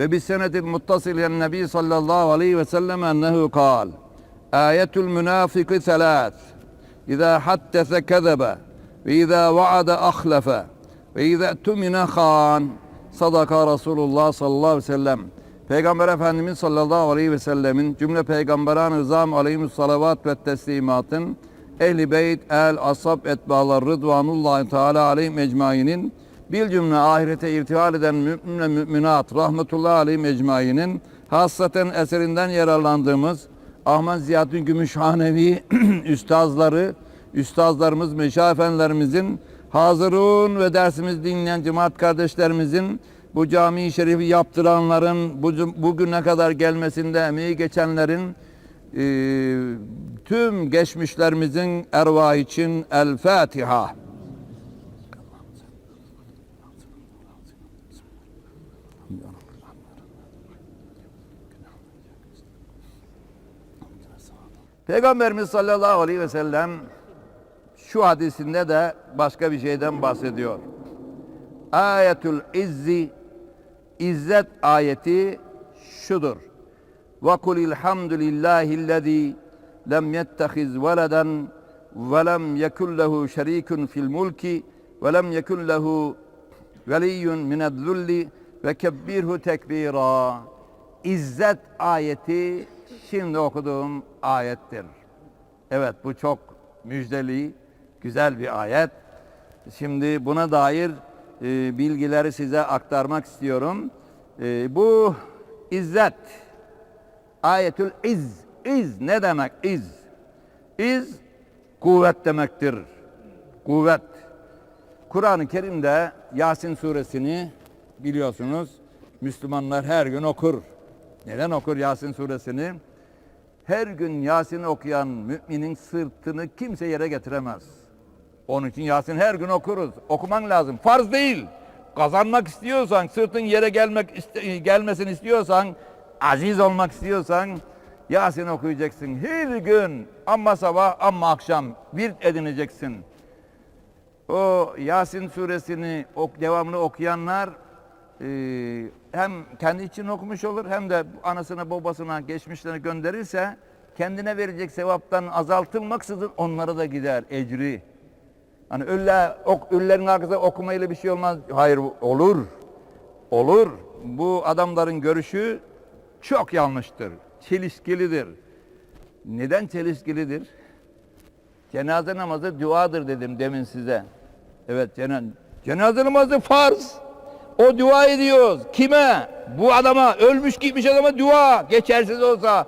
Ve senedil muttasıl yen nebi sallallahu aleyhi ve sellem ennehu kal. Ayetul münafiki selâs. İzâ haddese kezebe ve izâ vaade ahlefe ve izâ tümine khan. Sadaka Resulullah sallallahu aleyhi ve sellem. Peygamber Efendimiz sallallahu aleyhi ve sellemin cümle peygamberan rızam aleyhimus salavat ve teslimatın ehli beyt el asab etbalar rıdvanullahi teala aleyhim ecmainin bir cümle ahirete irtihal eden mümin ve müminat rahmetullahi aleyhim ecmainin hassaten eserinden yararlandığımız Ahmet Ziyaddin Gümüşhanevi üstazları, üstazlarımız, meşah efendilerimizin hazırun ve dersimiz dinleyen cemaat kardeşlerimizin bu cami-i şerifi yaptıranların bu, bugüne kadar gelmesinde emeği geçenlerin tüm geçmişlerimizin ervah için El Fatiha. Peygamberimiz sallallahu aleyhi ve sellem şu hadisinde de başka bir şeyden bahsediyor. Ayetül izzi İzzet ayeti şudur. Ve kulil hamdülillahillezî lem yettehiz veleden ve lem yekun lehu şerikun fil mulki ve lem yekun lehu veliyyun minezzulli ve kebbirhu tekbira. İzzet ayeti şimdi okuduğum ayettir. Evet bu çok müjdeli, güzel bir ayet. Şimdi buna dair e, bilgileri size aktarmak istiyorum. E, bu izzet, ayetül iz, iz ne demek iz? İz kuvvet demektir. Kuvvet. Kur'an-ı Kerim'de Yasin suresini biliyorsunuz Müslümanlar her gün okur. Neden okur Yasin suresini? Her gün Yasin okuyan müminin sırtını kimse yere getiremez. Onun için Yasin her gün okuruz. Okuman lazım. Farz değil. Kazanmak istiyorsan, sırtın yere gelmek iste, gelmesin istiyorsan, aziz olmak istiyorsan Yasin okuyacaksın. Her gün amma sabah amma akşam bir edineceksin. O Yasin suresini ok, devamlı okuyanlar e, hem kendi için okumuş olur hem de anasına babasına geçmişlerini gönderirse kendine verecek sevaptan azaltılmaksızın onlara da gider ecri. Hani ölüler, ok, ölülerin arkasında okumayla bir şey olmaz. Hayır olur. Olur. Bu adamların görüşü çok yanlıştır. Çelişkilidir. Neden çelişkilidir? Cenaze namazı duadır dedim demin size. Evet cenaze, cenaze namazı farz. O dua ediyoruz. Kime? Bu adama, ölmüş gitmiş adama dua. Geçersiz olsa,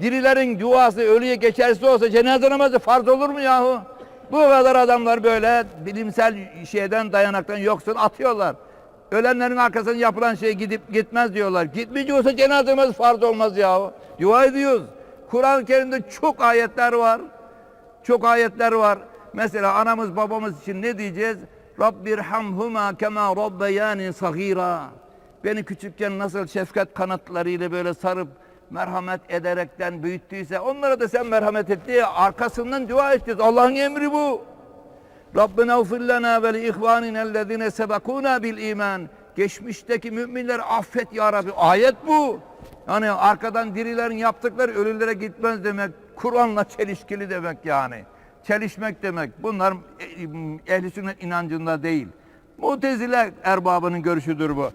dirilerin duası ölüye geçersiz olsa cenaze namazı farz olur mu yahu? Bu kadar adamlar böyle bilimsel şeyden dayanaktan yoksun atıyorlar. Ölenlerin arkasından yapılan şey gidip gitmez diyorlar. Gitmeyecekse cenaze namazı farz olmaz yahu. Dua ediyoruz. Kur'an-ı Kerim'de çok ayetler var. Çok ayetler var. Mesela anamız babamız için ne diyeceğiz? Rabbirhamhuma kema rabbeyani sagira. Beni küçükken nasıl şefkat kanatlarıyla böyle sarıp merhamet ederekten büyüttüyse onlara da sen merhamet et diye arkasından dua edeceğiz. Allah'ın emri bu. Rabbena ufir lana ve li ihvanina ellezine sebekuna bil iman. Geçmişteki müminler affet ya Rabbi. Ayet bu. Yani arkadan dirilerin yaptıkları ölülere gitmez demek. Kur'an'la çelişkili demek yani. Çelişmek demek. Bunlar ehli sünnet inancında değil. Mutezile erbabının görüşüdür bu.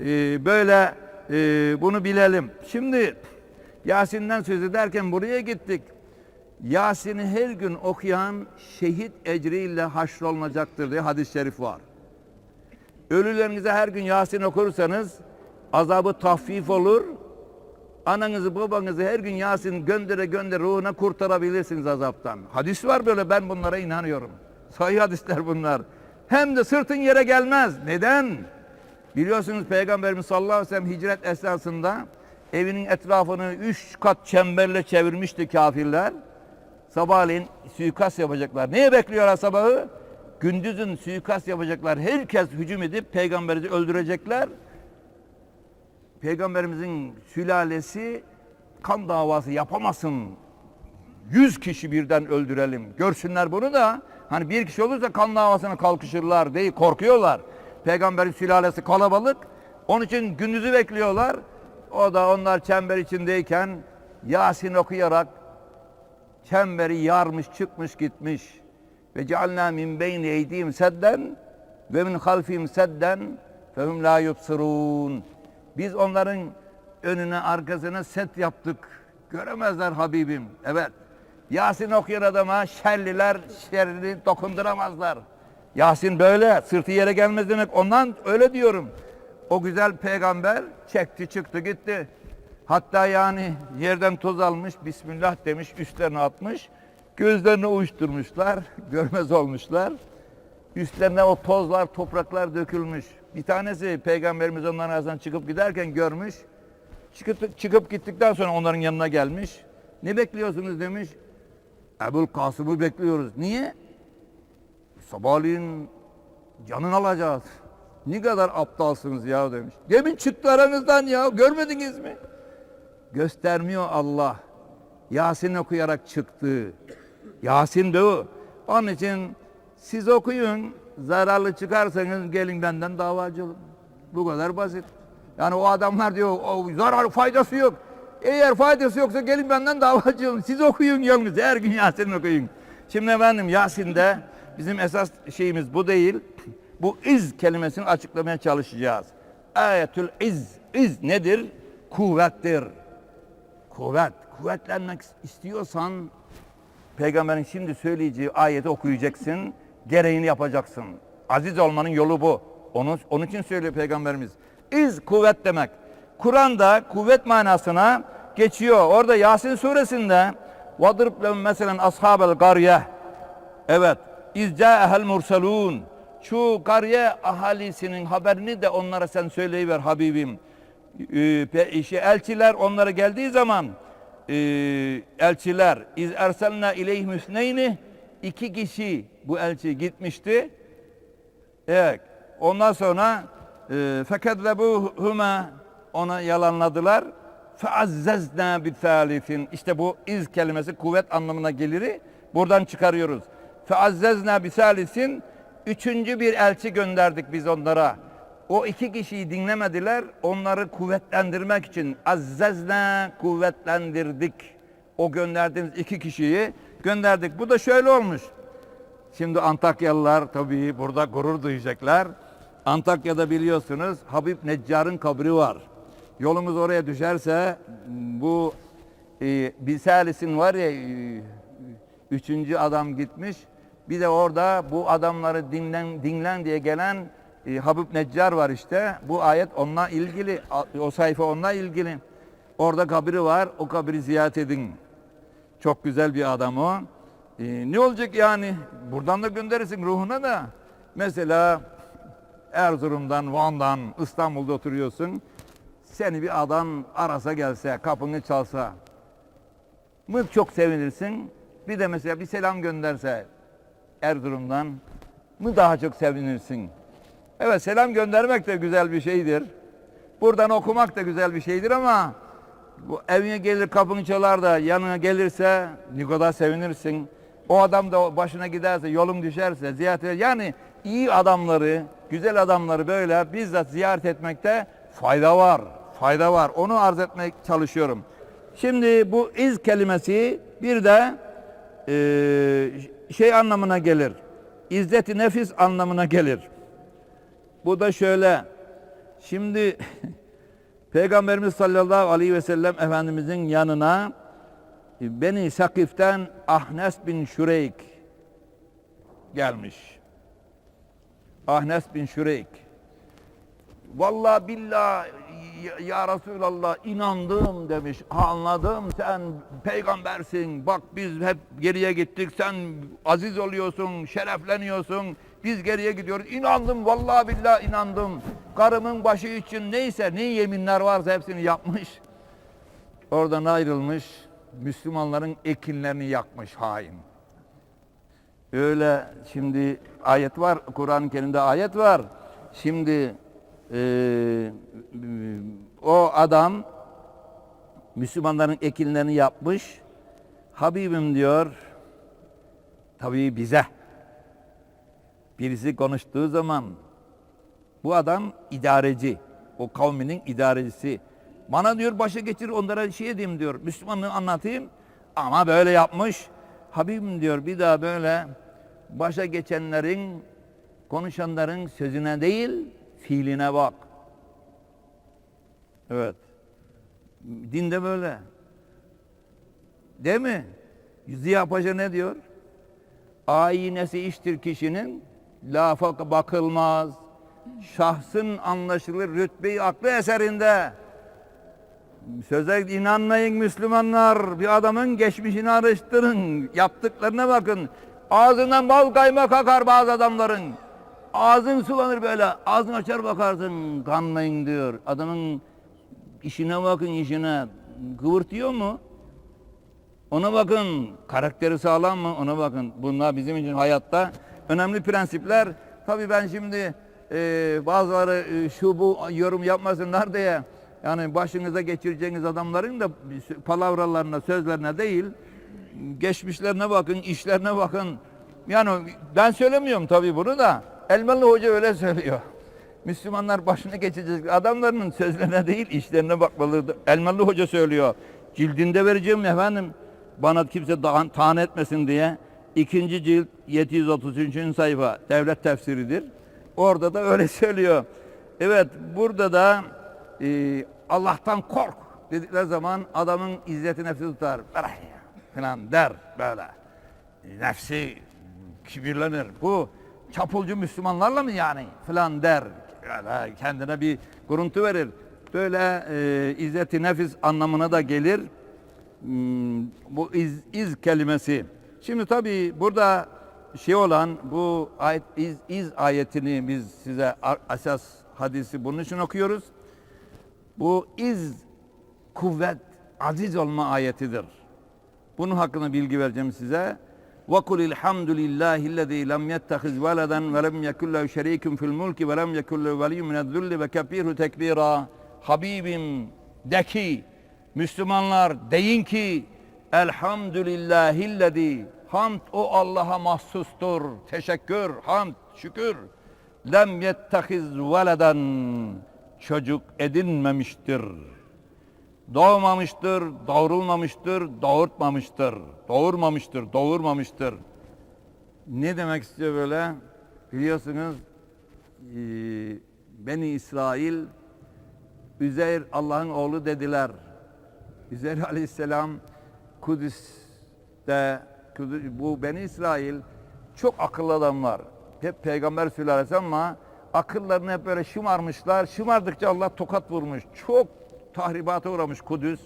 Ee, böyle e, bunu bilelim. Şimdi Yasin'den söz ederken buraya gittik. Yasin'i her gün okuyan şehit ecriyle haşrolunacaktır diye hadis-i şerif var. Ölülerinize her gün Yasin okursanız azabı tahfif olur. Ananızı babanızı her gün Yasin göndere göndere ruhuna kurtarabilirsiniz azaptan. Hadis var böyle ben bunlara inanıyorum. Sahih hadisler bunlar. Hem de sırtın yere gelmez. Neden? Biliyorsunuz Peygamberimiz sallallahu aleyhi ve sellem hicret esnasında evinin etrafını üç kat çemberle çevirmişti kafirler. Sabahleyin suikast yapacaklar. Neye bekliyorlar sabahı? Gündüzün suikast yapacaklar. Herkes hücum edip peygamberi öldürecekler. Peygamberimizin sülalesi kan davası yapamasın. Yüz kişi birden öldürelim. Görsünler bunu da hani bir kişi olursa kan davasına kalkışırlar değil korkuyorlar. Peygamberin sülalesi kalabalık. Onun için gündüzü bekliyorlar. O da onlar çember içindeyken Yasin okuyarak çemberi yarmış çıkmış gitmiş. Ve cealna min beyni eydihim sedden ve min halfihim sedden fehum la yubsirun. Biz onların önüne arkasına set yaptık. Göremezler Habibim. Evet. Yasin okuyan adama şerliler şerrini dokunduramazlar. Yasin böyle sırtı yere gelmez demek. Ondan öyle diyorum. O güzel peygamber çekti çıktı gitti. Hatta yani yerden toz almış, Bismillah demiş, üstlerine atmış. Gözlerini uyuşturmuşlar, görmez olmuşlar. Üstlerine o tozlar, topraklar dökülmüş. Bir tanesi peygamberimiz onların arasından çıkıp giderken görmüş. Çıkıp, çıkıp gittikten sonra onların yanına gelmiş. Ne bekliyorsunuz demiş. Ebul Kasım'ı bekliyoruz. Niye? Sabahleyin canını alacağız. Ne kadar aptalsınız ya demiş. Demin çıktı aranızdan ya görmediniz mi? Göstermiyor Allah. Yasin okuyarak çıktı. Yasin de o. Onun için siz okuyun. Zararlı çıkarsanız gelin benden davacı olun. Bu kadar basit. Yani o adamlar diyor o zararı faydası yok. Eğer faydası yoksa gelin benden davacı olun. Siz okuyun yalnız. Her gün Yasin okuyun. Şimdi efendim Yasin'de bizim esas şeyimiz bu değil. Bu iz kelimesini açıklamaya çalışacağız. Ayetül iz. İz nedir? Kuvvettir. Kuvvet. Kuvvetlenmek istiyorsan peygamberin şimdi söyleyeceği ayeti okuyacaksın Gereğini yapacaksın. Aziz olmanın yolu bu. Onun, onun için söylüyor peygamberimiz. İz kuvvet demek. Kur'an'da kuvvet manasına geçiyor. Orada Yasin suresinde وَضْرِبْ لَهُمْ مَسَلًا أَصْحَابَ الْقَرْيَةِ Evet. اِذْجَاءَهَا الْمُرْسَلُونَ Şu kariye ahalisinin haberini de onlara sen söyleyiver Habibim. Ee, işte elçiler onlara geldiği zaman e, elçiler iz erselna ileyhim hüsneyni iki kişi bu elçi gitmişti. Evet. Ondan sonra e, fekedlebuhuma ona yalanladılar. Feazzezna bi thalithin. İşte bu iz kelimesi kuvvet anlamına gelir. Buradan çıkarıyoruz. Feazzezna bi thalithin. Üçüncü bir elçi gönderdik biz onlara. O iki kişiyi dinlemediler. Onları kuvvetlendirmek için azzezna kuvvetlendirdik. O gönderdiğimiz iki kişiyi gönderdik. Bu da şöyle olmuş. Şimdi Antakyalılar tabii burada gurur duyacaklar. Antakya'da biliyorsunuz Habib Neccar'ın kabri var. Yolumuz oraya düşerse bu e, Bisalis'in var ya e, üçüncü adam gitmiş. Bir de orada bu adamları dinlen, dinlen diye gelen e, Habib Neccar var işte. Bu ayet onunla ilgili, o sayfa onunla ilgili. Orada kabri var, o kabri ziyaret edin. Çok güzel bir adam o. E, ne olacak yani? Buradan da gönderirsin ruhuna da. Mesela Erzurum'dan, Van'dan, İstanbul'da oturuyorsun. Seni bir adam arasa gelse, kapını çalsa mı çok sevinirsin. Bir de mesela bir selam gönderse Erzurum'dan mı daha çok sevinirsin. Evet selam göndermek de güzel bir şeydir. Buradan okumak da güzel bir şeydir ama bu evine gelir kapını çalar da yanına gelirse ne kadar sevinirsin. O adam da başına giderse, yolun düşerse ziyaret eder. Yani iyi adamları, güzel adamları böyle bizzat ziyaret etmekte fayda var. Fayda var. Onu arz etmek çalışıyorum. Şimdi bu iz kelimesi bir de e, şey anlamına gelir. İzzeti nefis anlamına gelir. Bu da şöyle. Şimdi Peygamberimiz sallallahu aleyhi ve sellem Efendimizin yanına Beni Sakif'ten Ahnes bin Şureyk gelmiş. Ahnes bin Şureyk. Vallahi billah ya, Resulallah inandım demiş. Anladım sen peygambersin. Bak biz hep geriye gittik. Sen aziz oluyorsun, şerefleniyorsun. Biz geriye gidiyoruz. İnandım vallahi billah inandım. Karımın başı için neyse ne yeminler varsa hepsini yapmış. Oradan ayrılmış. Müslümanların ekinlerini yakmış hain. Öyle şimdi ayet var. Kur'an-ı Kerim'de ayet var. Şimdi eee, o adam Müslümanların ekinlerini yapmış. Habibim diyor. Tabii bize. Birisi konuştuğu zaman bu adam idareci. O kavminin idarecisi. Bana diyor başa geçir onlara şey edeyim diyor. Müslümanlığı anlatayım. Ama böyle yapmış. Habibim diyor bir daha böyle başa geçenlerin konuşanların sözüne değil fiiline bak. Evet. Dinde böyle. Değil mi? Ziya Paşa ne diyor? Aynesi iştir kişinin, lafa bakılmaz. Şahsın anlaşılır rütbeyi aklı eserinde. Söze inanmayın Müslümanlar. Bir adamın geçmişini araştırın. Yaptıklarına bakın. Ağzından bal kaymak akar bazı adamların. Ağzın sulanır böyle. Ağzını açar bakarsın. Kanmayın diyor. Adamın işine bakın işine. Kıvırtıyor mu? Ona bakın. Karakteri sağlam mı? Ona bakın. Bunlar bizim için hayatta önemli prensipler. Tabii ben şimdi e, bazıları e, şu bu yorum yapmasınlar diye yani başınıza geçireceğiniz adamların da palavralarına, sözlerine değil, geçmişlerine bakın, işlerine bakın. Yani ben söylemiyorum tabii bunu da. Elmalı Hoca öyle söylüyor. Müslümanlar başına geçecek adamların sözlerine değil, işlerine bakmalıdır. Elmalı Hoca söylüyor. Cildinde vereceğim efendim. Bana kimse taan etmesin diye. İkinci cilt 733. sayfa devlet tefsiridir. Orada da öyle söylüyor. Evet burada da e, Allah'tan kork dedikleri zaman adamın izzeti nefsi tutar. Falan der böyle. Nefsi kibirlenir. Bu çapulcu Müslümanlarla mı yani falan der. Böyle kendine bir kuruntu verir. Böyle e, izzeti nefis anlamına da gelir. Hmm, bu iz, iz kelimesi. Şimdi tabii burada şey olan bu ayet iz, iz ayetini biz size esas hadisi bunun için okuyoruz. Bu iz kuvvet, aziz olma ayetidir. Bunun hakkında bilgi vereceğim size. وَقُلِ الْحَمْدُ لِلّٰهِ الَّذ۪ي لَمْ يَتَّخِذْ وَلَدًا وَلَمْ يَكُنْ لَهُ شَر۪يكٌ فِي الْمُلْكِ وَلَمْ يَكُنْ لَهُ وَلِيٌّ مِنَ الذُّلِّ وَكَبِّرْهُ تَكْب۪يرًا Habibim de ki, Müslümanlar deyin ki, Elhamdülillahillezî Hamd o Allah'a mahsustur. Teşekkür, hamd, şükür. Lem yettehiz veleden çocuk edinmemiştir. Doğmamıştır, doğrulmamıştır, doğurtmamıştır. Doğurmamıştır, doğurmamıştır. Ne demek istiyor böyle? Biliyorsunuz eee, Beni İsrail Üzeyr Allah'ın oğlu dediler. Üzeyr Aleyhisselam Kudüs'te Kudüs- bu Beni İsrail çok akıllı adamlar. Hep peygamber sülalesi ama akıllarını hep böyle şımarmışlar. Şımardıkça Allah tokat vurmuş. Çok tahribata uğramış Kudüs.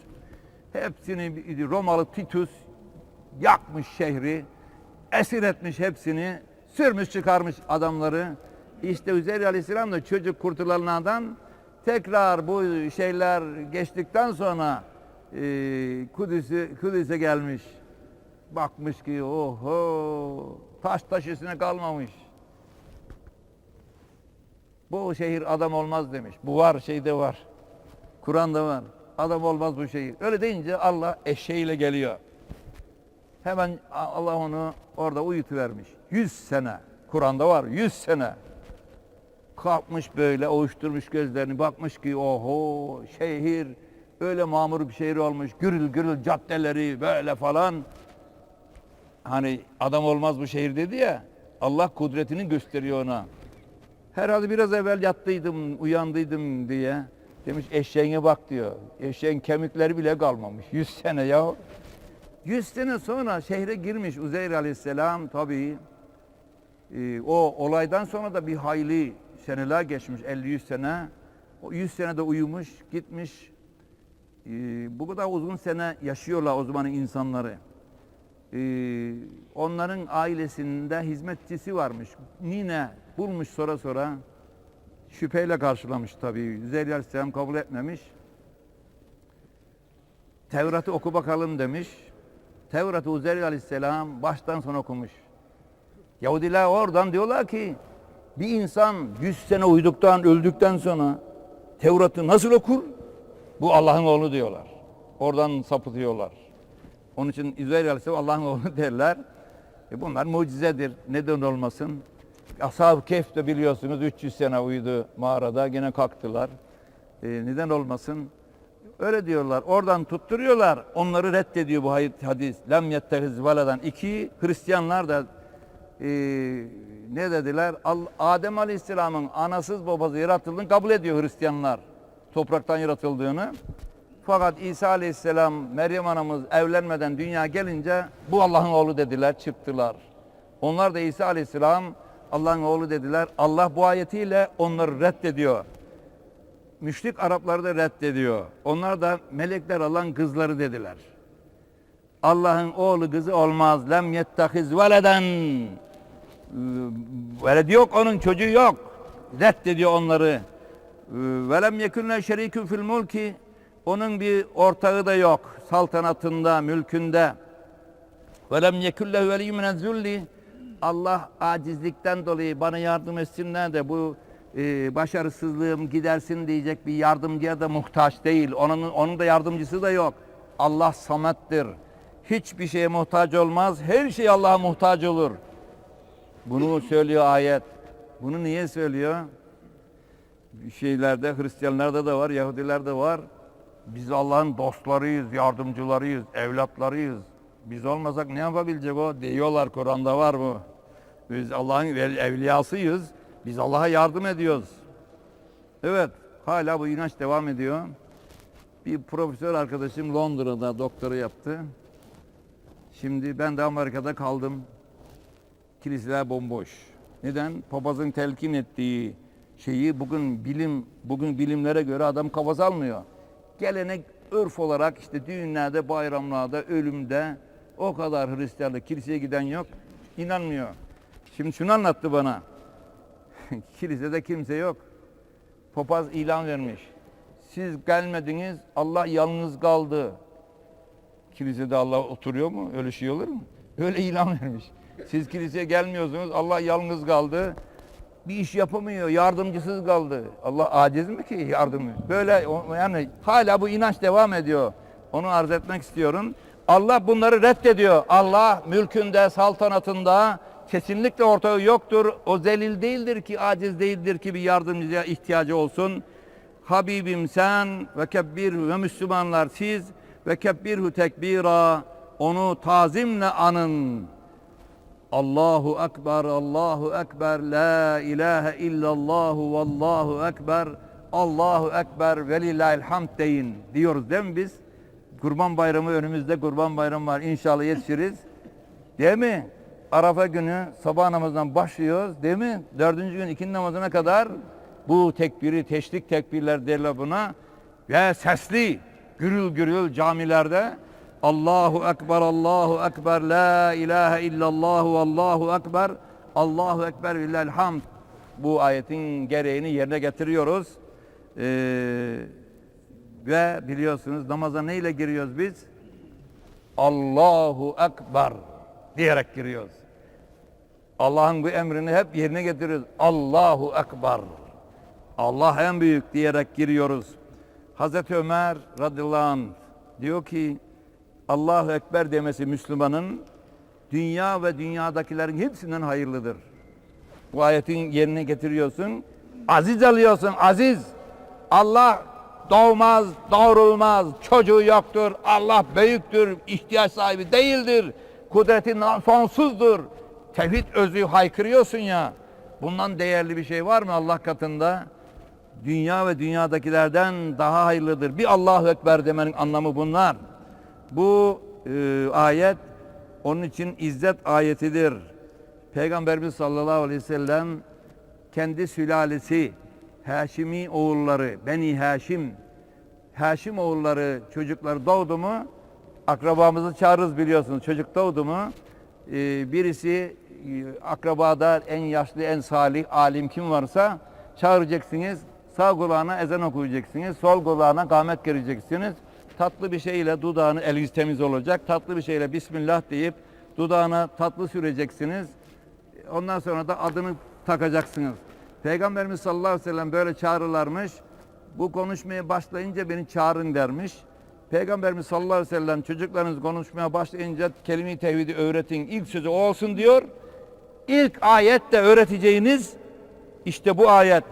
Hepsini Romalı Titus yakmış şehri. Esir etmiş hepsini. Sürmüş çıkarmış adamları. İşte Üzeyr Aleyhisselam da çocuk kurtulanlardan tekrar bu şeyler geçtikten sonra e, Kudüs'e Kudüs'e gelmiş. Bakmış ki oho taş taş kalmamış. Bu şehir adam olmaz demiş. Bu var şeyde var. Kur'an'da var. Adam olmaz bu şehir. Öyle deyince Allah eşeğiyle geliyor. Hemen Allah onu orada uyutuvermiş. Yüz sene. Kur'an'da var. Yüz sene. Kalkmış böyle ovuşturmuş gözlerini. Bakmış ki oho şehir öyle mamur bir şehir olmuş. Gürül gürül caddeleri böyle falan. Hani adam olmaz bu şehir dedi ya. Allah kudretini gösteriyor ona. Herhalde biraz evvel yattıydım, uyandıydım diye. Demiş eşeğine bak diyor. Eşeğin kemikleri bile kalmamış. 100 sene ya. 100 sene sonra şehre girmiş Uzeyr Aleyhisselam tabii. Ee, o olaydan sonra da bir hayli seneler geçmiş 50-100 sene. O 100 senede uyumuş, gitmiş. Ee, bu kadar uzun sene yaşıyorlar o zamanın insanları. Ee, onların ailesinde hizmetçisi varmış. Nine bulmuş sonra sonra. Şüpheyle karşılamış tabii. Üzeyir Aleyhisselam kabul etmemiş. Tevrat'ı oku bakalım demiş. Tevrat'ı Uzeyr Aleyhisselam baştan sona okumuş. Yahudiler oradan diyorlar ki bir insan 100 sene uyuduktan, öldükten sonra Tevrat'ı nasıl okur? Bu Allah'ın oğlu diyorlar. Oradan sapıtıyorlar. Onun için Üzeyr Aleyhisselam Allah'ın oğlu derler. E bunlar mucizedir. Neden olmasın? Ashab-ı Kehf de biliyorsunuz 300 sene uyudu mağarada. Gene kalktılar. E, neden olmasın? Öyle diyorlar. Oradan tutturuyorlar. Onları reddediyor bu hadis. Lem yettehiz veladan. İki Hristiyanlar da e, ne dediler? Al- Adem Aleyhisselam'ın anasız babası yaratıldığını kabul ediyor Hristiyanlar. Topraktan yaratıldığını. Fakat İsa Aleyhisselam, Meryem anamız evlenmeden dünya gelince bu Allah'ın oğlu dediler, çıktılar. Onlar da İsa Aleyhisselam Allah'ın oğlu dediler. Allah bu ayetiyle onları reddediyor. Müşrik Arapları da reddediyor. Onlar da melekler Allah'ın kızları dediler. Allah'ın oğlu kızı olmaz. Lem yettehiz veleden. Veledi yok onun çocuğu yok. Reddediyor onları. Velem yekunle şerikü fil mulki. Onun bir ortağı da yok. Saltanatında, mülkünde. Velem yekullehu veliyyun minez-zulli. Allah acizlikten dolayı bana yardım etsinler de bu e, başarısızlığım gidersin diyecek bir yardımcıya da muhtaç değil. Onun, onun da yardımcısı da yok. Allah samettir. Hiçbir şeye muhtaç olmaz. Her şey Allah'a muhtaç olur. Bunu söylüyor ayet. Bunu niye söylüyor? Şeylerde, Hristiyanlarda da var, Yahudilerde var. Biz Allah'ın dostlarıyız, yardımcılarıyız, evlatlarıyız. Biz olmasak ne yapabilecek o? Diyorlar Kur'an'da var bu. Biz Allah'ın evliyasıyız. Biz Allah'a yardım ediyoruz. Evet, hala bu inanç devam ediyor. Bir profesör arkadaşım Londra'da doktora yaptı. Şimdi ben de Amerika'da kaldım. Kiliseler bomboş. Neden? Papazın telkin ettiği şeyi bugün bilim bugün bilimlere göre adam kafası almıyor. Gelenek örf olarak işte düğünlerde, bayramlarda, ölümde o kadar Hristiyanlık kiliseye giden yok. inanmıyor. Şimdi şunu anlattı bana. Kilisede kimse yok. Papaz ilan vermiş. Siz gelmediniz, Allah yalnız kaldı. Kilisede Allah oturuyor mu? Öyle şey olur mu? Öyle ilan vermiş. Siz kiliseye gelmiyorsunuz, Allah yalnız kaldı. Bir iş yapamıyor, yardımcısız kaldı. Allah aciz mi ki yardımı? Böyle yani hala bu inanç devam ediyor. Onu arz etmek istiyorum. Allah bunları reddediyor. Allah mülkünde, saltanatında kesinlikle ortağı yoktur. O zelil değildir ki, aciz değildir ki bir yardımcıya ihtiyacı olsun. Habibim sen ve kebbir ve Müslümanlar siz ve kebbirhu tekbira onu tazimle anın. Allahu Ekber, Allahu Ekber, La ilahe illallahu vallahu Ekber, Allahu Ekber ve lillahil hamd deyin diyoruz değil mi biz? Kurban bayramı önümüzde kurban bayramı var. İnşallah yetişiriz. Değil mi? Arafa günü sabah namazından başlıyoruz değil mi? Dördüncü gün ikindi namazına kadar bu tekbiri, teşrik tekbirler derler buna. Ve sesli, gürül gürül camilerde Allahu Ekber, Allahu Ekber, La ilahe illallah, Allahu Ekber, Allahu Ekber, Lillahil. Bu ayetin gereğini yerine getiriyoruz. Ee, ve biliyorsunuz namaza neyle giriyoruz biz? Allahu Ekber diyerek giriyoruz. Allah'ın bu emrini hep yerine getiriyoruz. Allahu Ekber. Allah en büyük diyerek giriyoruz. Hazreti Ömer radıyallahu anh diyor ki Allahu Ekber demesi Müslümanın dünya ve dünyadakilerin hepsinden hayırlıdır. Bu ayetin yerine getiriyorsun. Aziz alıyorsun, aziz. Allah doğmaz, doğrulmaz, çocuğu yoktur. Allah büyüktür, ihtiyaç sahibi değildir. Kudreti sonsuzdur. Tevhid özü haykırıyorsun ya. Bundan değerli bir şey var mı Allah katında? dünya ve dünyadakilerden daha hayırlıdır. Bir Allahu Ekber demenin anlamı bunlar. Bu e, ayet onun için izzet ayetidir. Peygamberimiz sallallahu aleyhi ve sellem kendi sülalesi Haşimi oğulları Beni Haşim Haşim oğulları çocukları doğdu mu akrabamızı çağırırız biliyorsunuz. Çocuk doğdu mu e, birisi akrabada en yaşlı en salih alim kim varsa çağıracaksınız. Sağ kulağına ezan okuyacaksınız. Sol kulağına kâmet gireceksiniz. Tatlı bir şeyle dudağını eliniz temiz olacak. Tatlı bir şeyle Bismillah deyip dudağına tatlı süreceksiniz. Ondan sonra da adını takacaksınız. Peygamberimiz sallallahu aleyhi ve sellem böyle çağrılarmış. Bu konuşmaya başlayınca beni çağırın dermiş. Peygamberimiz sallallahu aleyhi ve sellem çocuklarınız konuşmaya başlayınca kelime-i tevhidi öğretin. İlk sözü o olsun diyor. İlk ayette öğreteceğiniz işte bu ayet.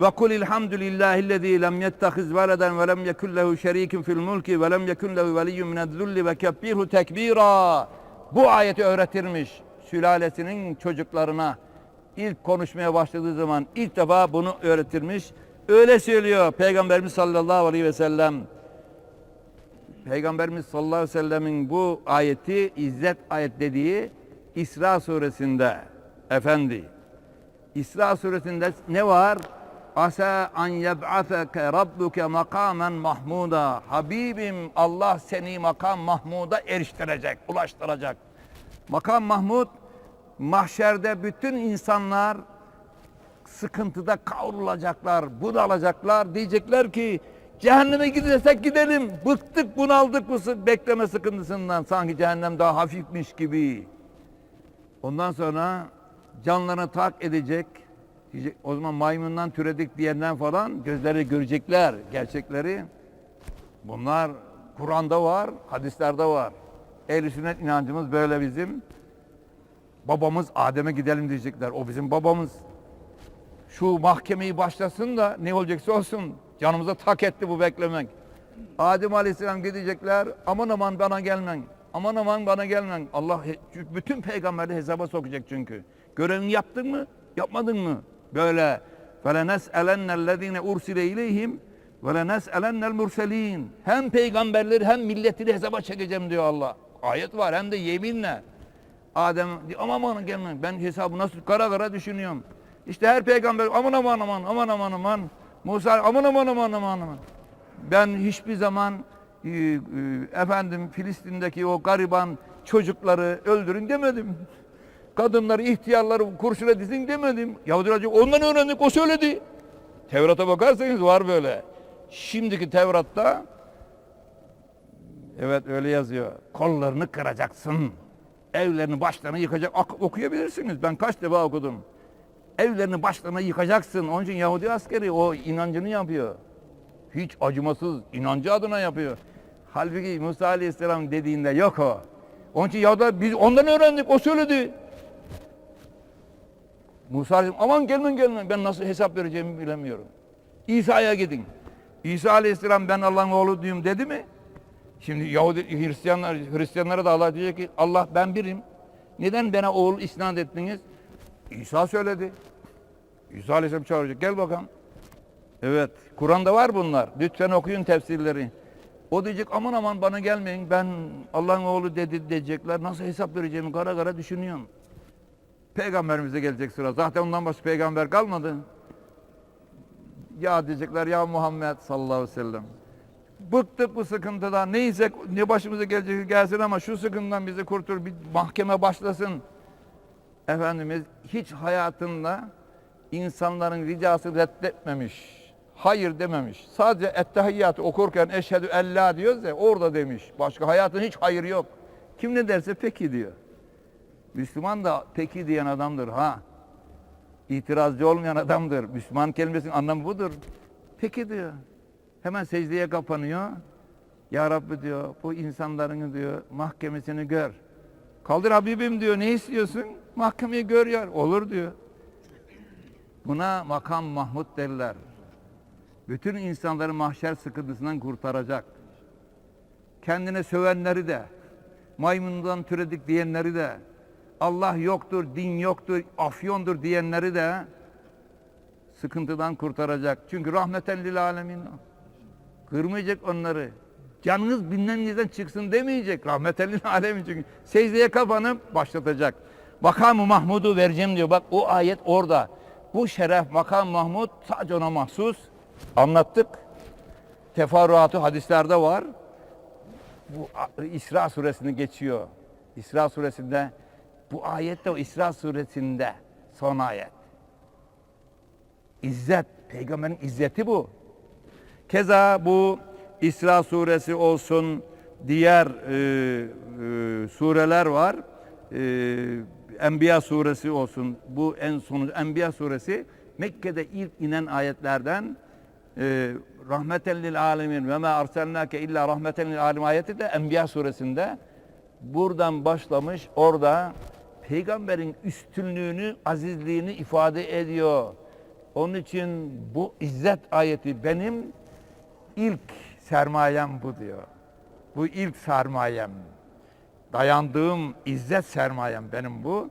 Ve kul ilhamdülillahillezî lem yettehiz veleden ve lem yekun lehu şerîkun fil mulki ve lem yekun lehu veliyyun minezzulli ve kebbirhu tekbîrâ. Bu ayeti öğretirmiş sülalesinin çocuklarına. ilk konuşmaya başladığı zaman ilk defa bunu öğretirmiş. Öyle söylüyor Peygamberimiz sallallahu aleyhi ve sellem. Peygamberimiz sallallahu aleyhi ve sellemin bu ayeti izzet ayet dediği İsra suresinde efendi. İsra suresinde ne var? Asa an yeb'aseke rabbuke makamen mahmuda. Habibim Allah seni makam mahmuda eriştirecek, ulaştıracak. Makam Mahmud mahşerde bütün insanlar sıkıntıda kavrulacaklar, bunalacaklar. Diyecekler ki cehenneme gidesek gidelim. Bıktık, bunaldık bu bekleme sıkıntısından. Sanki cehennem daha hafifmiş gibi. Ondan sonra canlarını tak edecek. O zaman maymundan türedik diyenden falan gözleri görecekler gerçekleri. Bunlar Kur'an'da var, hadislerde var. Ehl-i sünnet inancımız böyle bizim. Babamız Adem'e gidelim diyecekler. O bizim babamız. Şu mahkemeyi başlasın da ne olacaksa olsun. Canımıza tak etti bu beklemek. Adem Aleyhisselam gidecekler. Aman aman bana gelmen. Aman aman bana gelmen. Allah he- bütün peygamberleri hesaba sokacak çünkü. Görevini yaptın mı? Yapmadın mı? Böyle. فَلَنَسْأَلَنَّ الَّذ۪ينَ اُرْسِلَ اِلَيْهِمْ وَلَنَسْأَلَنَّ الْمُرْسَل۪ينَ Hem peygamberleri hem milletini hesaba çekeceğim diyor Allah. Ayet var hem de yeminle. Adem diyor aman aman gelme ben hesabı nasıl kara kara düşünüyorum. İşte her peygamber aman aman aman aman aman aman Musa aman aman aman aman aman. Ben hiçbir zaman e, e, efendim Filistin'deki o gariban çocukları öldürün demedim. Kadınları, ihtiyarları kurşuna dizin demedim. Yahudiler diyor, ondan öğrendik, o söyledi. Tevrat'a bakarsanız var böyle. Şimdiki Tevrat'ta evet öyle yazıyor. Kollarını kıracaksın. Evlerini başlarına yıkacak. Ok- okuyabilirsiniz. Ben kaç defa okudum. Evlerini başlarına yıkacaksın. Onun için Yahudi askeri o inancını yapıyor. Hiç acımasız inancı adına yapıyor. Halbuki Musa Aleyhisselam dediğinde yok o. Onun için Yahudiler biz ondan öğrendik. O söyledi. Musa Aleyhisselam aman gelmen gelmen ben nasıl hesap vereceğimi bilemiyorum. İsa'ya gidin. İsa Aleyhisselam ben Allah'ın oğlu diyeyim dedi mi? Şimdi Yahudi Hristiyanlar Hristiyanlara da Allah diyecek ki Allah ben birim. Neden bana oğul isnat ettiniz? İsa söyledi. İsa Aleyhisselam çağıracak. Gel bakalım. Evet. Kur'an'da var bunlar. Lütfen okuyun tefsirleri. O diyecek aman aman bana gelmeyin. Ben Allah'ın oğlu dedi diyecekler. Nasıl hesap vereceğimi kara kara düşünüyorum. Peygamberimize gelecek sıra. Zaten ondan başka peygamber kalmadı. Ya diyecekler ya Muhammed sallallahu aleyhi ve sellem. Bıktık bu sıkıntıdan. Neyse ne başımıza gelecek gelsin ama şu sıkıntıdan bizi kurtur. Bir mahkeme başlasın. Efendimiz hiç hayatında insanların ricasını reddetmemiş. Hayır dememiş. Sadece ettehiyyatı okurken eşhedü en la diyoruz ya orada demiş. Başka hayatın hiç hayır yok. Kim ne derse peki diyor. Müslüman da peki diyen adamdır ha. İtirazcı olmayan adamdır. Müslüman kelimesinin anlamı budur. Peki diyor. Hemen secdeye kapanıyor. Ya Rabbi diyor bu insanların diyor mahkemesini gör. Kaldır Habibim diyor ne istiyorsun? Mahkemeyi gör ya. Olur diyor. Buna makam Mahmud derler. Bütün insanları mahşer sıkıntısından kurtaracak. Kendine sövenleri de, maymundan türedik diyenleri de, Allah yoktur, din yoktur, afyondur diyenleri de sıkıntıdan kurtaracak. Çünkü rahmeten lil alemin. Kırmayacak onları. Canınız bilmem neden çıksın demeyecek. Rahmeten lil alemin çünkü. Secdeye kapanıp başlatacak. Makamı Mahmud'u vereceğim diyor. Bak o ayet orada. Bu şeref makam Mahmud sadece ona mahsus. Anlattık. Teferruatı hadislerde var. Bu İsra suresini geçiyor. İsra suresinde bu ayette o İsra suresinde son ayet. İzzet, peygamberin izzeti bu. Keza bu İsra suresi olsun, diğer e, e, sureler var. E, Enbiya suresi olsun. Bu en sonu Enbiya suresi Mekke'de ilk inen ayetlerden e, rahmeten lil alemin ve ma arsalnake illa rahmeten lil alemin ayeti de Enbiya suresinde buradan başlamış orada peygamberin üstünlüğünü, azizliğini ifade ediyor. Onun için bu izzet ayeti benim ilk sermayem bu diyor. Bu ilk sermayem. Dayandığım izzet sermayem benim bu.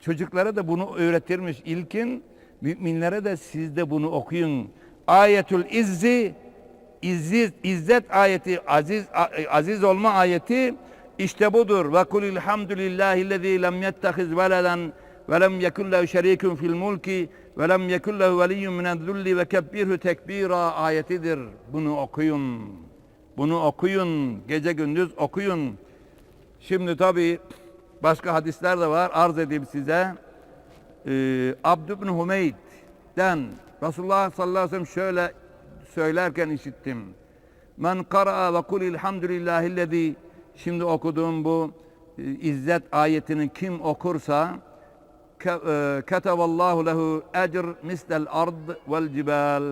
Çocuklara da bunu öğretirmiş ilkin. Müminlere de siz de bunu okuyun. Ayetül izzi İzzet, izzet ayeti, aziz aziz olma ayeti işte budur. Ve kulil hamdülillahillezî lem yettehiz veleden ve lem yekun lehu şerikun fil mulki ve lem yekun lehu veliyyun minel ve kebbirhu tekbira ayetidir. Bunu okuyun. Bunu okuyun. Gece gündüz okuyun. Şimdi tabi başka hadisler de var. Arz edeyim size. Ee, Abd ibn Humeyd'den Resulullah sallallahu aleyhi ve sellem şöyle söylerken işittim. Men kara'a ve kul ilhamdülillahillezî şimdi okuduğum bu e, izzet ayetini kim okursa e, ketevallahu lehu ecr mislel ard vel cibal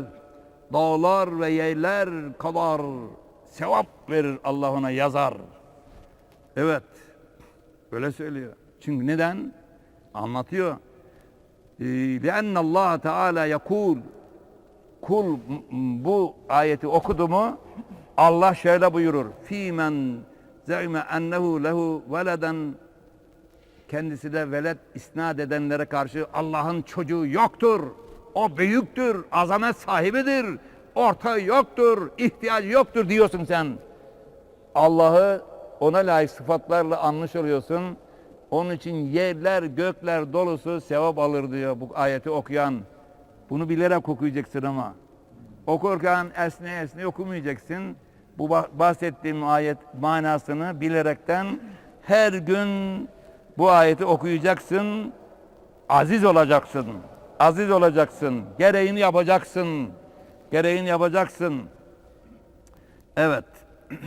dağlar ve yerler kadar sevap verir Allah ona yazar. Evet. Böyle söylüyor. Çünkü neden? Anlatıyor. لأن الله Teala yakul kul m- m- bu ayeti okudu mu Allah şöyle buyurur. Fimen ze'ime ennehu lehu veleden kendisi de velet isnat edenlere karşı Allah'ın çocuğu yoktur. O büyüktür, azamet sahibidir. Ortağı yoktur, ihtiyacı yoktur diyorsun sen. Allah'ı ona layık sıfatlarla anmış oluyorsun. Onun için yerler gökler dolusu sevap alır diyor bu ayeti okuyan. Bunu bilerek okuyacaksın ama. Okurken esne esne okumayacaksın. Bu bah- bahsettiğim ayet manasını bilerekten her gün bu ayeti okuyacaksın. Aziz olacaksın. Aziz olacaksın. Gereğini yapacaksın. Gereğini yapacaksın. Evet.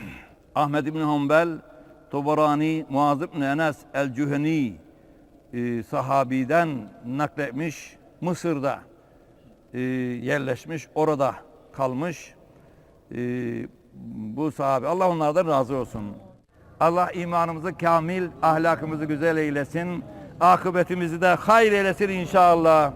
Ahmed İbni Hanbel, Tobarani, Muaz İbni Enes El-Cüheni e, sahabiden nakletmiş Mısır'da e, yerleşmiş, orada kalmış e, bu sahabe. Allah onlardan razı olsun. Allah imanımızı kamil, ahlakımızı güzel eylesin. Akıbetimizi de hayır eylesin inşallah.